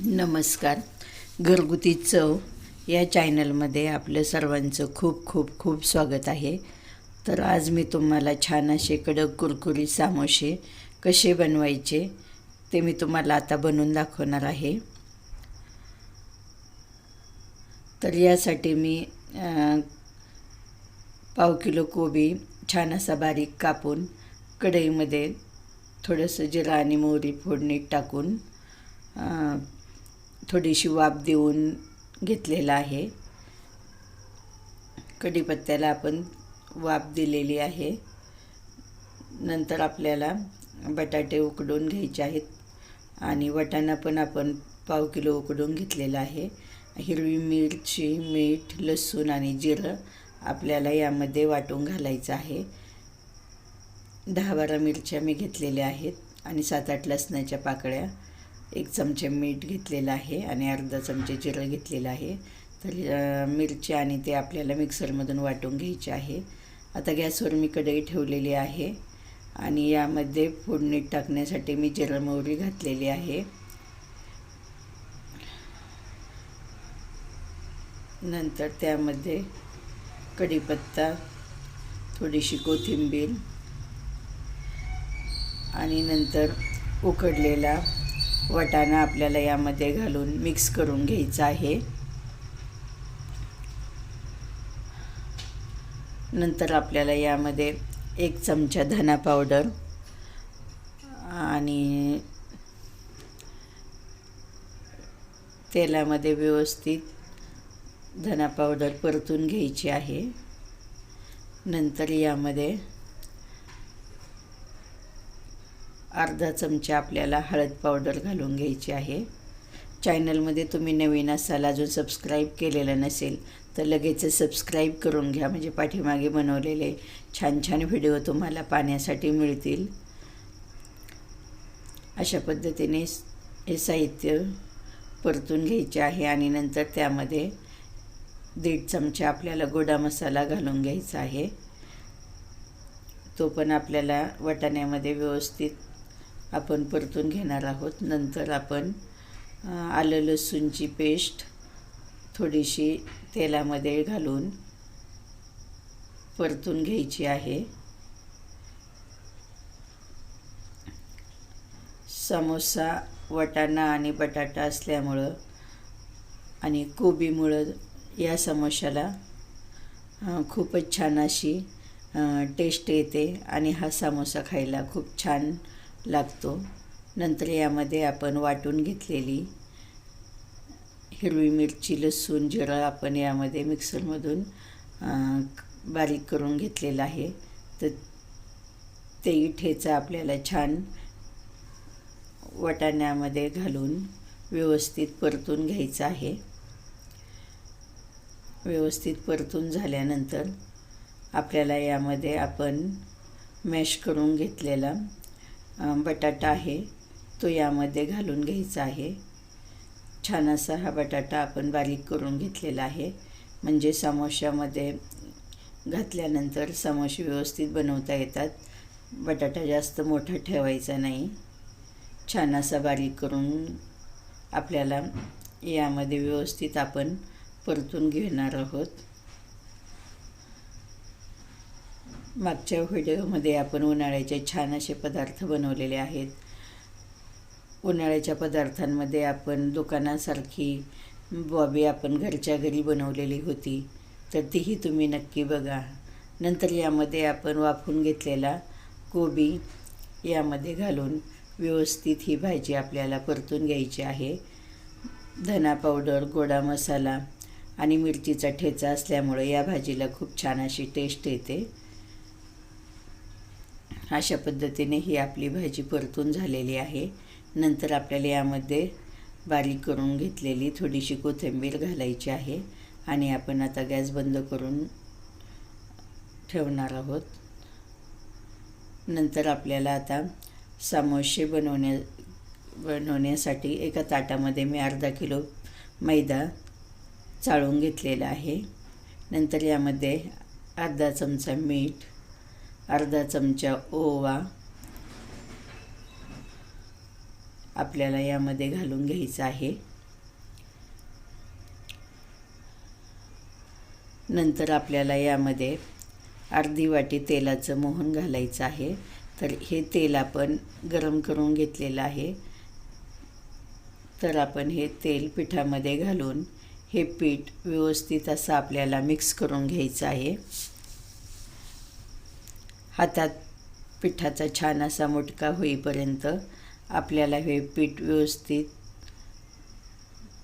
नमस्कार. घरगुती चव या चॅनलमध्ये आपलं सर्वांचं खूप खूप खूप स्वागत आहे. तर आज मी तुम्हाला छान असे कडक कुरकुरी सामोसे कसे बनवायचे ते मी तुम्हाला आता बनवून दाखवणार आहे. तर यासाठी मी पाव किलो कोबी छान असा बारीक कापून कढईमध्ये थोडंसं जिरा आणि मोहरी फोडणीत टाकून थोडीशी वाफ देऊन घेतलेला आहे. कढीपत्त्याला आपण वाफ दिलेली आहे. नंतर आपल्याला बटाटे उकडून घ्यायचे आहेत आणि वाटाणा पण आपण पाव किलो उकडून घेतलेला आहे. हिरवी मिरची मीठ लसूण आणि जिरं आपल्याला यामध्ये वाटून घालायचं आहे. दहा बारा मिरच्या मी घेतलेल्या आहेत आणि सात आठ लसणाच्या पाकळ्या एक चमचे मीठ घेतलेलं आहे आणि अर्धा चमचे जिरं घेतलेलं आहे. तर मिरची आणि ते आपल्याला मिक्सरमधून वाटून घ्यायचे आहे. आता गॅसवर मी कढई ठेवलेली आहे आणि यामध्ये फोडणीत टाकण्यासाठी मी जिरं मोहरी घातलेली आहे. नंतर त्यामध्ये कढीपत्ता थोडीशी कोथिंबीर आणि नंतर उकडलेला वाटाणा आपल्याला यामध्ये घालून मिक्स करून घ्यायचा आहे. नंतर आपल्याला यामध्ये एक चमचा धना पावडर आणि तेलामध्ये व्यवस्थित धना पावडर परतून घ्यायची आहे. नंतर यामध्ये अर्धा चमचा आपल्याला हळद पावडर घालून घ्यायची आहे. चॅनलमध्ये तुम्ही नवीन असाल अजून सबस्क्राईब केलेलं नसेल तर लगेच सबस्क्राईब करून घ्या. म्हणजे पाठीमागे बनवलेले छान छान व्हिडिओ तुम्हाला पाहण्यासाठी मिळतील. अशा पद्धतीने हे साहित्य परतून घ्यायचे आहे आणि नंतर त्यामध्ये दीड चमचा आपल्याला गोडा मसाला घालून घ्यायचा आहे. तो पण आपल्याला वाटाण्यामध्ये व्यवस्थित आपण परतून घेणार आहोत. नंतर आपण आलं लसूणची पेस्ट थोडीशी तेलामध्ये घालून परतून घ्यायची आहे. समोसा वाटाणा आणि बटाटा असल्यामुळं आणि कोबीमुळं या समोशाला खूपच छान अशी टेस्ट येते आणि हा समोसा खायला खूप छान लागतो. नंतर यामध्ये आपण वाटून घेतलेली हिरवी मिरची लसूण जिरं आपण यामध्ये मिक्सरमधून बारीक करून घेतलेलं आहे. तर तेही ठेचा आपल्याला छान वाटाण्यामध्ये घालून व्यवस्थित परतून घ्यायचं आहे. व्यवस्थित परतून झाल्यानंतर आपल्याला यामध्ये आपण मॅश करून घेतलेला बटाटा आहे तो यामध्ये घालून घ्यायचा आहे. छान असा हा बटाटा आपण बारीक करून घेतलेला आहे. म्हणजे समोशामध्ये घातल्यानंतर समोसे व्यवस्थित बनवता येतात. बटाटा जास्त मोठा ठेवायचा नाही. छान असा बारीक करून आपल्याला यामध्ये व्यवस्थित आपण परतून घेणार आहोत. मागच्या व्हिडिओमध्ये आपण उन्हाळ्याचे छान असे पदार्थ बनवलेले आहेत. उन्हाळ्याच्या पदार्थांमध्ये आपण दुकानासारखी बॉबी आपण घरच्या घरी बनवलेली होती तर तीही तुम्ही नक्की बघा. नंतर यामध्ये आपण वाफून घेतलेला कोबी यामध्ये घालून व्यवस्थित ही भाजी आपल्याला परतून घ्यायची आहे. धना पावडर गोडा मसाला आणि मिरचीचा ठेचा असल्यामुळे या भाजीला खूप छान अशी टेस्ट येते. अशा पद्धतीने ही आपली भाजी परतून झालेली आहे. नंतर आपल्याला यामध्ये बारीक करून घेतलेली थोडीशी कोथिंबीर घालायची आहे आणि आपण आता गॅस बंद करून ठेवणार आहोत. नंतर आपल्याला आता सामोसे बनवण्या बनवण्यासाठी एका ताटामध्ये मी अर्धा किलो मैदा चाळून घेतलेला आहे. नंतर यामध्ये अर्धा चमचा मीठ अर्धा चमचा ओवा आपल्याला यामध्ये घालून घ्यायचं आहे. नंतर आपल्याला यामध्ये अर्धी वाटी तेलाचं मोहन घालायचं आहे. तर हे तेल आपण गरम करून घेतलेलं आहे. तर आपण हे तेल पिठामध्ये घालून हे पीठ व्यवस्थित असं आपल्याला मिक्स करून घ्यायचं आहे. हातात पिठाचा छान असा मुटका होईपर्यंत आपल्याला हे पीठ व्यवस्थित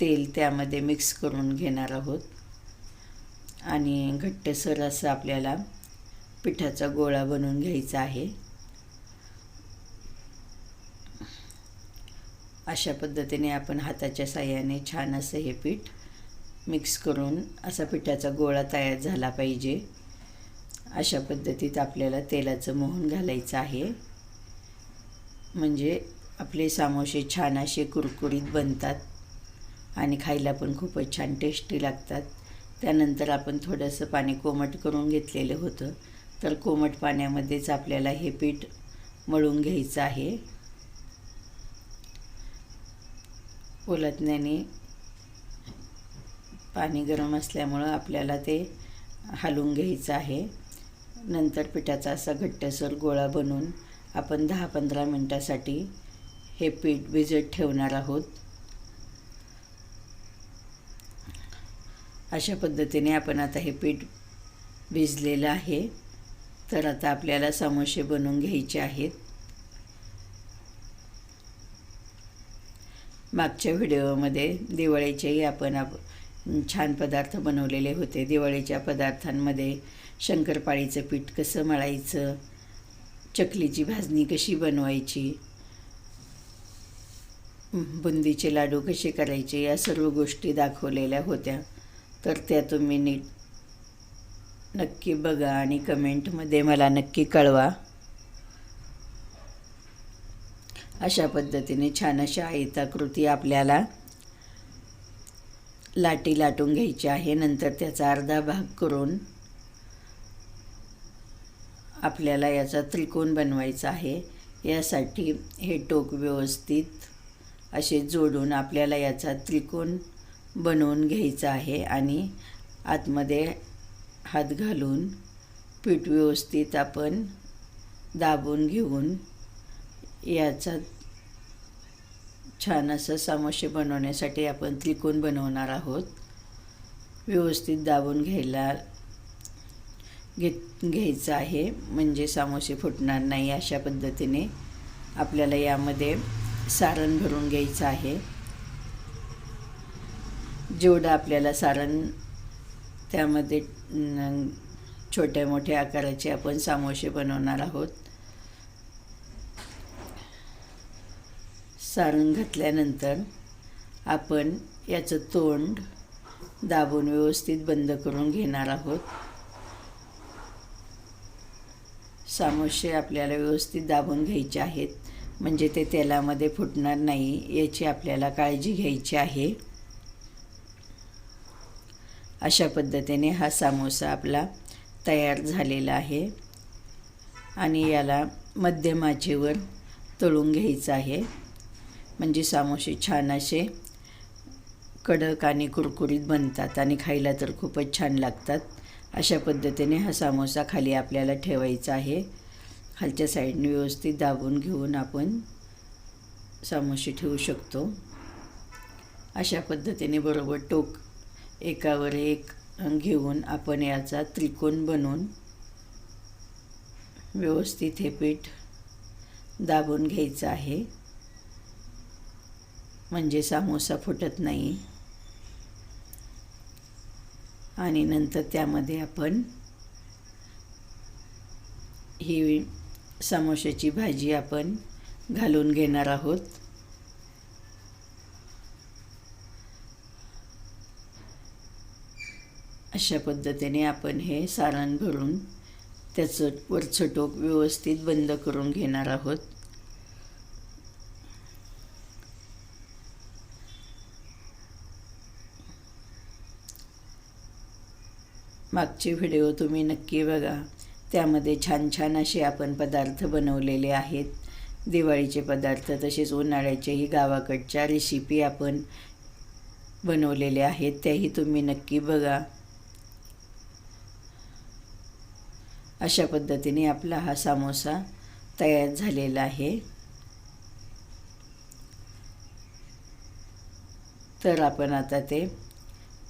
तेल त्यामध्ये मिक्स करून घेणार आहोत. आणि घट्टसर असं आपल्याला पिठाचा गोळा बनवून घ्यायचा आहे. अशा पद्धतीने आपण हाताच्या साह्याने छान असं हे पीठ मिक्स करून असा पिठाचा गोळा तयार झाला पाहिजे. अशा पद्धतीत आपल्याला तेलाचं मोहन घालायचं आहे. म्हणजे आपले सामोसे छान असे कुरकुरीत बनतात आणि खायला पण खूपच छान टेस्टी लागतात. त्यानंतर आपण थोडंसं पाणी कोमट करून घेतलेलं होतं. तर कोमट पाण्यामध्येच आपल्याला हे पीठ मळून घ्यायचं आहे. उलटण्याने पाणी गरम असल्यामुळं आपल्याला ते हलवून घ्यायचं आहे. नंतर पिठाचा असा घट्टसर गोळा बनवून आपण दहा पंधरा मिनटासाठी हे पीठ भिजत ठेवणार आहोत. अशा पद्धतीने आपण आता हे पीठ भिजलेलं आहे. तर आता आपल्याला समोसे बनवून घ्यायचे आहेत. मागच्या व्हिडिओमध्ये दिवाळीचेही आपण आप छान पदार्थ बनवलेले होते. दिवाळीच्या पदार्थांमध्ये शंकरपाळीचं पीठ कसं मळायचं चकलीची भाजणी कशी बनवायची बुंदीचे लाडू कसे करायचे या सर्व गोष्टी दाखवलेल्या होत्या. तर त्या तुम्ही नीट नक्की बघा आणि कमेंटमध्ये मला नक्की कळवा. अशा पद्धतीने छान अशा आयताकृती आपल्याला लाटी लाटून घ्यायची आहे. नंतर त्याचा अर्धा भाग करून आपल्याला याचा त्रिकोण बनवायचा आहे. यासाठी हे टोक व्यवस्थित असे जोडून आपल्याला याचा त्रिकोण बनवून घ्यायचा आहे आणि आतमध्ये हात घालून पीठ व्यवस्थित आपण दाबून घेऊन याचा छान असं सामोसे बनवण्यासाठी आपण त्रिकोण बनवणार आहोत. व्यवस्थित दाबून घ्यायला घेत घ्यायचं आहे. म्हणजे सामोसे फुटणार नाही अशा पद्धतीने आपल्याला यामध्ये सारण भरून घ्यायचं आहे. जेवढं आपल्याला सारण त्यामध्ये छोट्या मोठ्या आकाराचे आपण सामोसे बनवणार आहोत. सारण घातल्यानंतर आपण याचं तोंड दाबून व्यवस्थित बंद करून घेणार आहोत. सामोसे आपल्याला व्यवस्थित दाबून घ्यायचे आहेत. म्हणजे ते तेलामध्ये फुटणार नाही याची आपल्याला काळजी घ्यायची आहे. अशा पद्धतीने हा सामोसा आपला तयार झालेला आहे. आणि याला मध्यम आचेवर तळून घ्यायचं आहे. म्हणजे सामोसे छान असे कडक आणि कुरकुरीत बनतात आणि खायला तर खूपच छान लागतात. अशा पद्धतीने हा सामोसा खाली आपल्याला ठेवायचा आहे. खालच्या साईडने व्यवस्थित दाबून घेऊन आपण सामोसे ठेवू शकतो. अशा पद्धतीने बरोबर टोक एकावर एक घेऊन आपण याचा त्रिकोण बनवून व्यवस्थित हे पीठ दाबून घ्यायचं आहे. म्हणजे सामोसा फुटत नाही. आणि नंतर त्यामध्ये आपण ही समोशाची भाजी आपण घालून घेणार आहोत. अशा पद्धतीने आपण हे सारण भरून त्याचं वरचं टोक व्यवस्थित बंद करून घेणार आहोत. मागचे व्हिडिओ तुम्ही नक्की बघा. त्यामध्ये छान छान असे आपण पदार्थ बनवलेले आहेत. दिवाळीचे पदार्थ तसेच उन्हाळ्याच्याही गावाकडच्या रेसिपी आपण बनवलेल्या आहेत. त्याही तुम्ही नक्की बघा. अशा पद्धतीने आपला हा सामोसा तयार झालेला आहे. तर आपण आता ते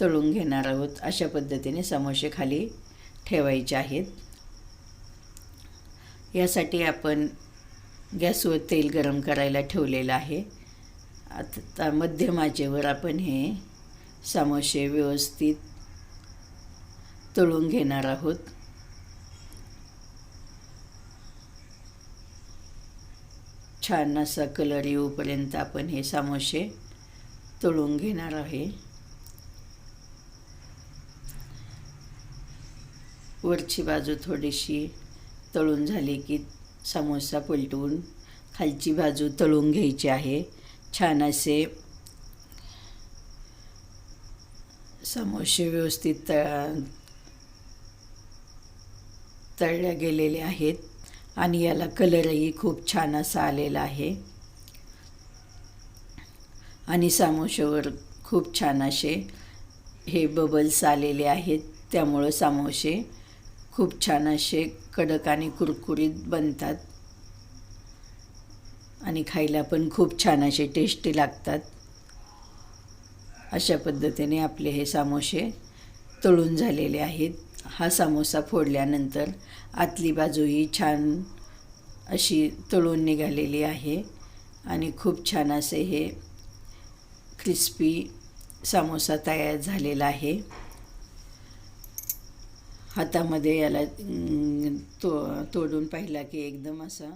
तळून घेणार आहोत अशा पद्धतीने समोसे खाली ठेवायचे आहेत. यासाठी आपण गॅसवर तेल गरम करायला ठेवलेलं आहे. आता मध्यम आचेवर आपण हे समोसे व्यवस्थित तळून घेणार आहोत. छान असा कलर येऊपर्यंत आपण हे समोसे तळून घेणार आहे. वरची बाजू थोडीशी तळून झाली की समोसा पलटवून खालची बाजू तळून घ्यायची आहे. छान असे समोसे व्यवस्थित तळ तळल्या गेलेले आहेत आणि याला कलरही खूप छान असा आलेला आहे. आणि समोशावर खूप छान असे हे बबल्स आलेले आहेत. त्यामुळं समोसे खूप छान असे कडक आणि कुरकुरीत बनतात. आणि खायला पण खूप छान असे टेस्टी लागतात. अशा पद्धतीने आपले हे सामोसे तळून झालेले आहेत. हा सामोसा फोडल्यानंतर आतली बाजूही छान अशी तळून निघालेली आहे. आणि खूप छान असे हे क्रिस्पी सामोसा तयार झालेला आहे. हातामध्ये याला तो तोडून पाहिला की एकदम असा